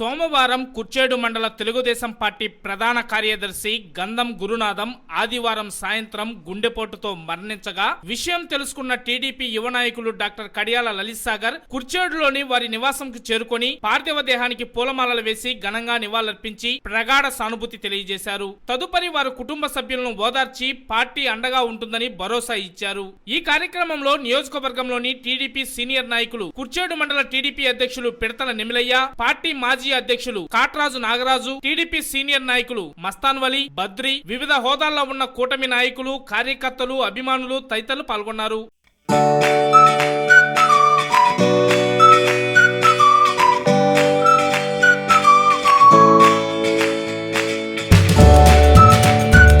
సోమవారం కుర్చేడు మండల తెలుగుదేశం పార్టీ ప్రధాన కార్యదర్శి గంధం గురునాథం ఆదివారం సాయంత్రం గుండెపోటుతో మరణించగా విషయం తెలుసుకున్న టీడీపీ యువ నాయకులు డాక్టర్ కడియాల లలిత్ సాగర్ కుర్చేడులోని వారి నివాసంకు చేరుకొని పార్థివ దేహానికి పూలమాలలు వేసి ఘనంగా నివాళులర్పించి ప్రగాఢ సానుభూతి తెలియజేశారు. తదుపరి వారు కుటుంబ సభ్యులను ఓదార్చి పార్టీ అండగా ఉంటుందని భరోసా ఇచ్చారు. ఈ కార్యక్రమంలో నియోజకవర్గంలోని టీడీపీ సీనియర్ నాయకులు కుర్చేడు మండల టీడీపీ అధ్యక్షులు పిడతల నిమిలయ్య పార్టీ మాజీ అధ్యక్షులు కాట్రాజు నాగరాజు టీడీపీ సీనియర్ నాయకులు మస్తాన్ వలి బద్రి వివిధ హోదాల్లో ఉన్న కూటమి నాయకులు కార్యకర్తలు అభిమానులు తదితరులు పాల్గొన్నారు.